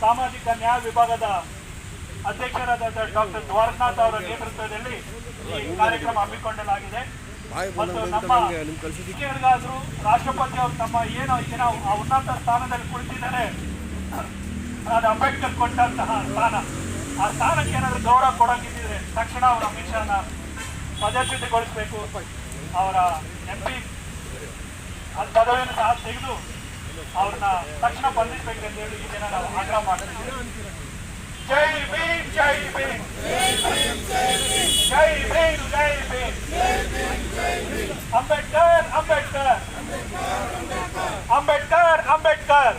ಸಾಮಾಜಿಕ ನ್ಯಾಯ ವಿಭಾಗದ ಅಧ್ಯಕ್ಷರಾದ ಡಾಕ್ಟರ್ ದ್ವಾರಕನಾಥ್ ಅವರ ನೇತೃತ್ವದಲ್ಲಿ ಈ ಕಾರ್ಯಕ್ರಮ ಹಮ್ಮಿಕೊಳ್ಳಲಾಗಿದೆ ಮತ್ತು ನಮ್ಮ ಹಿರಿಯರಿಗಾದ್ರೂ ರಾಷ್ಟ್ರಪತಿ ಅವರು ತಮ್ಮ ಏನು ಏನೋ ಆ ಉನ್ನತ ಸ್ಥಾನದಲ್ಲಿ ಕುಳಿತಿದ್ದಾರೆ. ಅದು ಅಂಬೇಡ್ಕರ್ ಕೊಟ್ಟಂತಹ ಸ್ಥಾನ. ಆ ಸ್ಥಾನಕ್ಕೆ ಏನಾದರೂ ಗೌರವ ಕೊಡಂಗಿದ್ರೆ ತಕ್ಷಣ ಅವರ ಅಮಿತ್ ಶಾನ ಪದಚ್ಯುತಿಗೊಳಿಸಬೇಕು. ಅವರ ಎಂ ಪಿ ಅದು ಪದವಿಯನ್ನು ಸಹ ತೆಗೆದು ಅವ್ರನ್ನ ತಕ್ಷಣ ಬಂಧಿಸಬೇಕಂತ ಹೇಳಿ ಈ ದಿನ ನಾವು ಆಗ್ರಹ ಮಾಡ್ತಿದ್ದೀವಿ ಜೈ ಭೀಮ್ ಜೈ ಭೀಮ್. ಜೈ ಭೀಮ್ ಜೈ ಭೀಮ್. ಅಂಬೇಡ್ಕರ್. ಅಂಬೇಡ್ಕರ್ ಅಂಬೇಡ್ಕರ್.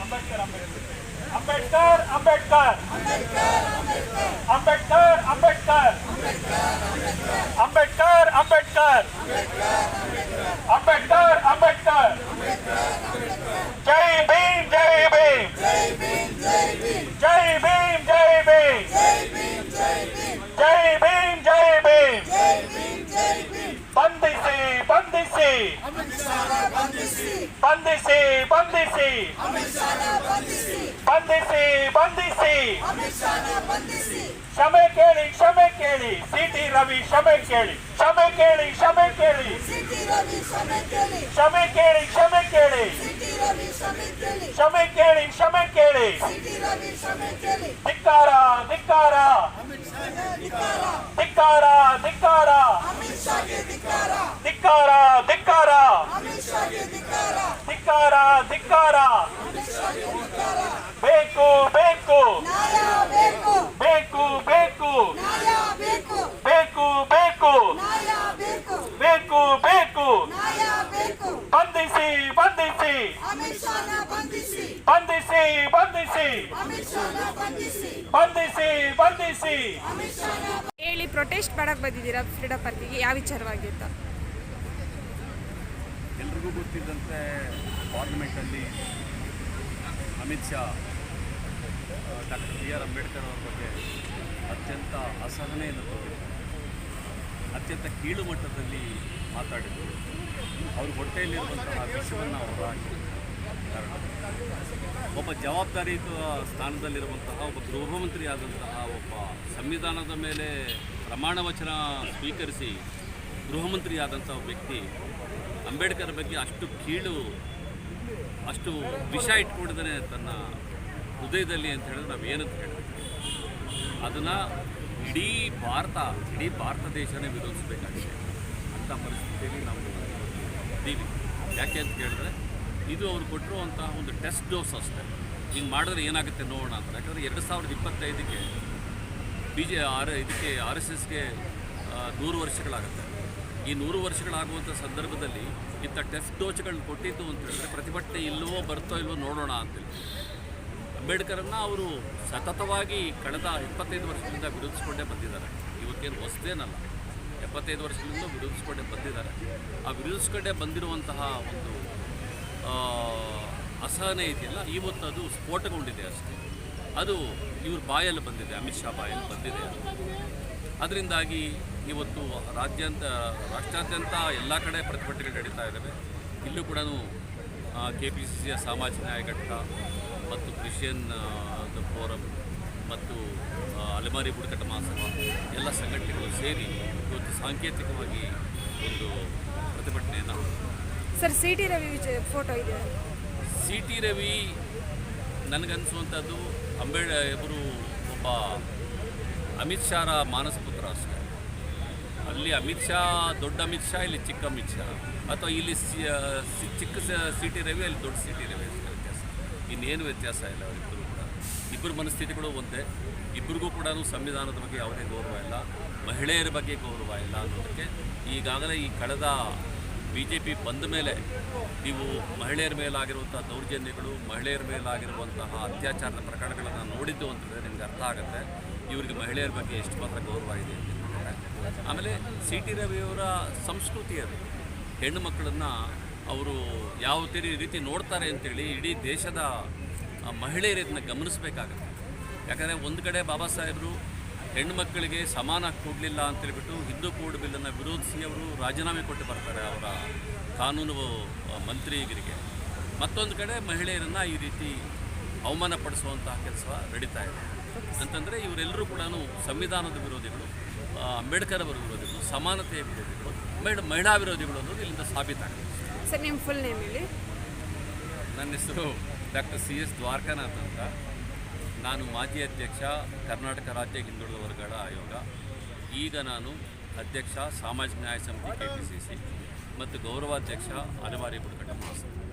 ಅಂಬೇಡ್ಕರ್ ಅಂಬೇಡ್ಕರ್. ಅಂಬೇಡ್ಕರ್ ಅಂಬೇಡ್ಕರ್. ಅಂಬೇಡ್ಕರ್ ಅಂಬೇಡ್ಕರ್. ಅಂಬೇಡ್ಕರ್ ಅಂಬೇಡ್ಕರ್. ಅಂಬೇಡ್ಕರ್ ಅಂಬೇಡ್ಕರ್. ಜೈ ಭೀಮ್ ಜೈ ಭೀಮ್ ಜೈ ಭೀಮ್ ಜೈ ಭೀಮ್ ಜೈ ಭೀಮ್ ಜೈ ಭೀಮ್ ಬಂಧಿಸಿ ಬಂಧಿಸಿ ಬಂಧಿಸಿ ಬಂಧಿಸಿ ಬಂಧಿಸಿ ಬಂಧಿಸಿ. ಕ್ಷಮೆ ಕೇಳಿ ಕ್ಷಮೆ ಕೇಳಿ. ಸಿಟಿ ರವಿ ಕ್ಷಮೆ ಕೇಳಿ. ಕ್ಷಮೆ ಕೇಳಿ ಕ್ಷಮೆ ಕೇಳಿ. ಕ್ಷಮೆ ಕೇಳಿ ಕ್ಷಮೆ ಕೇಳಿ. ಕ್ಷಮೆ ಕೇಳಿ. ಕ್ಷಮೆ ಕೇಳಿ. ಬಂಧಿಸಿ ಬಂಧಿಸಿ. ಬಂಧಿಸಿ ಬಂಧಿಸಿ. ಹೇಳಿ ಪ್ರೊಟೆಸ್ಟ್ ಮಾಡಕ್ ಬಂದಿದ್ದೀರಾ ಫ್ರೀಡಮ್ ಪಾರ್ಕಿಗೆ ಯಾವ ವಿಚಾರವಾಗಿತ್ತ? ಎಲ್ರಿಗೂ ಗೊತ್ತಿದ್ದಂತೆ ಪಾರ್ಲಿಮೆಂಟಲ್ಲಿ Amit Shah doctor B R Ambedkar ಅವರ ಬಗ್ಗೆ ಅತ್ಯಂತ ಅಸಹನೆಯನ್ನು ತೋರಿದ್ರು. ಅತ್ಯಂತ ಕೀಳು ಮಟ್ಟದಲ್ಲಿ ಮಾತಾಡಿದರು. ಅವ್ರ ಹೊಟ್ಟೆಯಲ್ಲಿರುವಂತಹ ವಿಷವನ್ನು ಅವರು ಹಾಕಿದ್ರು. ಒಬ್ಬ ಜವಾಬ್ದಾರಿಯುತ ಸ್ಥಾನದಲ್ಲಿರುವಂತಹ ಒಬ್ಬ ಗೃಹ ಮಂತ್ರಿ ಆದಂತಹ ಒಬ್ಬ ಸಂವಿಧಾನದ ಮೇಲೆ ಪ್ರಮಾಣ ವಚನ ಸ್ವೀಕರಿಸಿ ಗೃಹ ಮಂತ್ರಿ ಆದಂತಹ ವ್ಯಕ್ತಿ ಅಂಬೇಡ್ಕರ್ ಬಗ್ಗೆ ಅಷ್ಟು ಕೀಳು, ಅಷ್ಟು ವಿಷ ಇಟ್ಕೊಂಡಿದ್ದಾನೆ ತನ್ನ ಹೃದಯದಲ್ಲಿ ಅಂತ ಹೇಳಿದ್ರೆ ನಾವು ಏನಂತ ಹೇಳ್ತೀವಿ ಅದನ್ನು ಇಡೀ ಭಾರತ ಇಡೀ ಭಾರತ ದೇಶನೇ ವಿರೋಧಿಸಬೇಕಾಗಿದೆ ಅಂಥ ಪರಿಸ್ಥಿತಿಯಲ್ಲಿ ನಾವು ಇದ್ದೀವಿ ಯಾಕೆ ಅಂತ ಕೇಳಿದ್ರೆ ಇದು ಅವ್ರು ಕೊಟ್ಟಿರುವಂತಹ ಒಂದು ಟೆಸ್ಟ್ ಡೋಸ್ ಅಷ್ಟೇ. ಹಿಂಗೆ ಮಾಡಿದ್ರೆ ಏನಾಗುತ್ತೆ ನೋಡೋಣ ಅಂತ. ಯಾಕಂದರೆ ಎರಡು ಸಾವಿರದ ಇಪ್ಪತ್ತೈದಕ್ಕೆ ಬಿ ಜೆ ಆರ್ ಇದಕ್ಕೆ ಆರ್ ಎಸ್ ಎಸ್ಗೆ ನೂರು ವರ್ಷಗಳಾಗುತ್ತೆ. ಈ ನೂರು ವರ್ಷಗಳಾಗುವಂಥ ಸಂದರ್ಭದಲ್ಲಿ ಇಂಥ ಟೆಸ್ಟ್ ಡೋಸ್ಗಳನ್ನ ಕೊಟ್ಟಿದ್ದು ಅಂತ ಹೇಳಿದ್ರೆ ಪ್ರತಿಭಟನೆ ಇಲ್ಲವೋ ಬರ್ತೋ ಇಲ್ವೋ ನೋಡೋಣ ಅಂತೇಳಿ ಅಂಬೇಡ್ಕರನ್ನು ಅವರು ಸತತವಾಗಿ ಕಳೆದ ಇಪ್ಪತ್ತೈದು ವರ್ಷದಿಂದ ವಿರೋಧಿಸ್ಕೊಂಡೇ ಬಂದಿದ್ದಾರೆ. ಇವತ್ತೇನು ಹೊಸದೇನಲ್ಲ. ಎಪ್ಪತ್ತೈದು ವರ್ಷದಿಂದ ವಿರೋಧಿಸ್ಕೊಂಡೇ ಬಂದಿದ್ದಾರೆ. ಆ ವಿರೋಧಿಸ್ಕೊಂಡೇ ಬಂದಿರುವಂತಹ ಒಂದು ಅಸಹನೆ ಇದೆಯಲ್ಲ ಇವತ್ತು ಅದು ಸ್ಫೋಟಗೊಂಡಿದೆ ಅಷ್ಟೇ. ಅದು ಇವ್ರ ಬಾಯಲ್ಲಿ ಬಂದಿದೆ, ಅಮಿತ್ ಶಾ ಬಾಯಲ್ಲಿ ಬಂದಿದೆ ಅದು. ಅದರಿಂದಾಗಿ ಇವತ್ತು ರಾಜ್ಯಾಂತ, ರಾಷ್ಟ್ರಾದ್ಯಂತ ಎಲ್ಲ ಕಡೆ ಪ್ರತಿಭಟನೆಗಳು ನಡೀತಾ ಇದ್ದಾವೆ. ಇಲ್ಲೂ ಕೂಡ ಕೆ ಪಿ ಸಿ ಸಿಯ ಸಾಮಾಜಿಕ ನ್ಯಾಯ ಘಟಕ ಮತ್ತು ಕ್ರಿಶಿಯನ್ ಫೋರಂ ಮತ್ತು ಅಲೆಮಾರಿ ಬುಡಕಟ್ಟು ಮಹಾಸಭ ಎಲ್ಲ ಸಂಘಟನೆಗಳು ಸೇರಿ ಇವತ್ತು ಸಾಂಕೇತಿಕವಾಗಿ ಒಂದು ಪ್ರತಿಭಟನೆಯನ್ನು sir C T Ravi photo ಇದೆ ಸಿ ಟಿ ರವಿ ನನಗನ್ನಿಸುವಂಥದ್ದು ಅಂಬೇಡ್, ಇವರು ಒಬ್ಬ ಅಮಿತ್ ಶಾರ ಮಾನಸ ಪುತ್ರ ಅಷ್ಟೇ. ಅಲ್ಲಿ ಅಮಿತ್ ಶಾ, ದೊಡ್ಡ ಅಮಿತ್ ಶಾ, ಇಲ್ಲಿ ಚಿಕ್ಕ ಅಮಿತ್ ಶಾ. ಅಥವಾ ಇಲ್ಲಿ ಚಿಕ್ಕ ಸಿ ಟಿ ರವಿ, ಅಲ್ಲಿ ದೊಡ್ಡ ಸಿ ಟಿ ರವಿ ಅಷ್ಟೇ ವ್ಯತ್ಯಾಸ. ಇನ್ನೇನು ವ್ಯತ್ಯಾಸ ಇಲ್ಲ ಅವರಿಬ್ಬರು ಕೂಡ. ಇಬ್ಬರ ಮನಸ್ಥಿತಿಗಳು ಒಂದೇ. ಇಬ್ಬರಿಗೂ ಕೂಡ ಸಂವಿಧಾನದ ಬಗ್ಗೆ ಯಾವುದೇ ಗೌರವ ಇಲ್ಲ. ಮಹಿಳೆಯರ ಬಗ್ಗೆ ಗೌರವ ಇಲ್ಲ ಅನ್ನೋದಕ್ಕೆ ಈಗಾಗಲೇ ಈ ಕಳೆದ ಬಿ ಜೆ ಪಿ ಬಂದ ಮೇಲೆ ನೀವು ಮಹಿಳೆಯರ ಮೇಲಾಗಿರುವಂಥ ದೌರ್ಜನ್ಯಗಳು, ಮಹಿಳೆಯರ ಮೇಲಾಗಿರುವಂತಹ ಅತ್ಯಾಚಾರದ ಪ್ರಕರಣಗಳನ್ನು ನೋಡಿದ್ದು ಅಂತಂದರೆ ನಿಮ್ಗೆ ಅರ್ಥ ಆಗುತ್ತೆ. ಇವರಿಗೆ ಮಹಿಳೆಯರ ಬಗ್ಗೆ ಎಷ್ಟು ಮಾತ್ರ ಗೌರವ ಇದೆ ಅಂತ. ಆಮೇಲೆ ಸಿ ಟಿ ರವಿಯವರ ಸಂಸ್ಕೃತಿ ಅದು. ಹೆಣ್ಣು ಮಕ್ಕಳನ್ನು ಅವರು ಯಾವ ರೀತಿ ನೋಡ್ತಾರೆ ಅಂತೇಳಿ ಇಡೀ ದೇಶದ ಮಹಿಳೆಯರು ಇದನ್ನ ಗಮನಿಸಬೇಕಾಗುತ್ತೆ. ಯಾಕಂದರೆ ಒಂದು ಕಡೆ ಬಾಬಾ ಸಾಹೇಬರು ಹೆಣ್ಣು ಮಕ್ಕಳಿಗೆ ಸಮಾನ ಕೊಡಲಿಲ್ಲ ಅಂತೇಳ್ಬಿಟ್ಟು ಹಿಂದೂ ಕೋಡ್ ಬಿಲ್ಲನ್ನು ವಿರೋಧಿಸಿ ಅವರು ರಾಜೀನಾಮೆ ಕೊಟ್ಟು ಬರ್ತಾರೆ ಅವರ ಕಾನೂನು ಮಂತ್ರಿಗಳಿಗೆ ಮಂತ್ರಿಗರಿಗೆ. ಮತ್ತೊಂದು ಕಡೆ ಮಹಿಳೆಯರನ್ನು ಈ ರೀತಿ ಅವಮಾನಪಡಿಸುವಂತಹ ಕೆಲಸ ನಡೀತಾ ಇದೆ. ಅಂತಂದರೆ ಇವರೆಲ್ಲರೂ ಕೂಡ ಸಂವಿಧಾನದ ವಿರೋಧಿಗಳು ಅಂಬೇಡ್ಕರ್ ಅವರ ವಿರೋಧಿಗಳು ಸಮಾನತೆಯ ವಿರೋಧಿಗಳು ಮಹಿಳಾ ಮಹಿಳಾ ವಿರೋಧಿಗಳು ಅನ್ನೋದು ಇಲ್ಲಿಂದ ಸಾಬೀತಾಗಿದೆ ಸರ್ ನಿಮ್ಮ ಫುಲ್ ನೇಮ್ ಹೇಳಿ. ನನ್ನ ಹೆಸರು ಡಾಕ್ಟರ್ ಸಿ ಎಸ್ ದ್ವಾರಕಾನಾಥ್ ಅಂತ. ನಾನು ಮಾಜಿ ಅಧ್ಯಕ್ಷ, ಕರ್ನಾಟಕ ರಾಜ್ಯ ಹಿಂದುಳಿದ ವರ್ಗಗಳ ಆಯೋಗ. ಈಗ ನಾನು ಅಧ್ಯಕ್ಷ, ಸಾಮಾಜಿಕ ನ್ಯಾಯ ಸಮಿತಿ ಕೆ ಪಿ ಸಿ ಸಿ ಮತ್ತು ಗೌರವಾಧ್ಯಕ್ಷ ಅನಿವಾರ್ಯ ಬುಡಕಟ್ಟ ಮಹಾಸಭೆ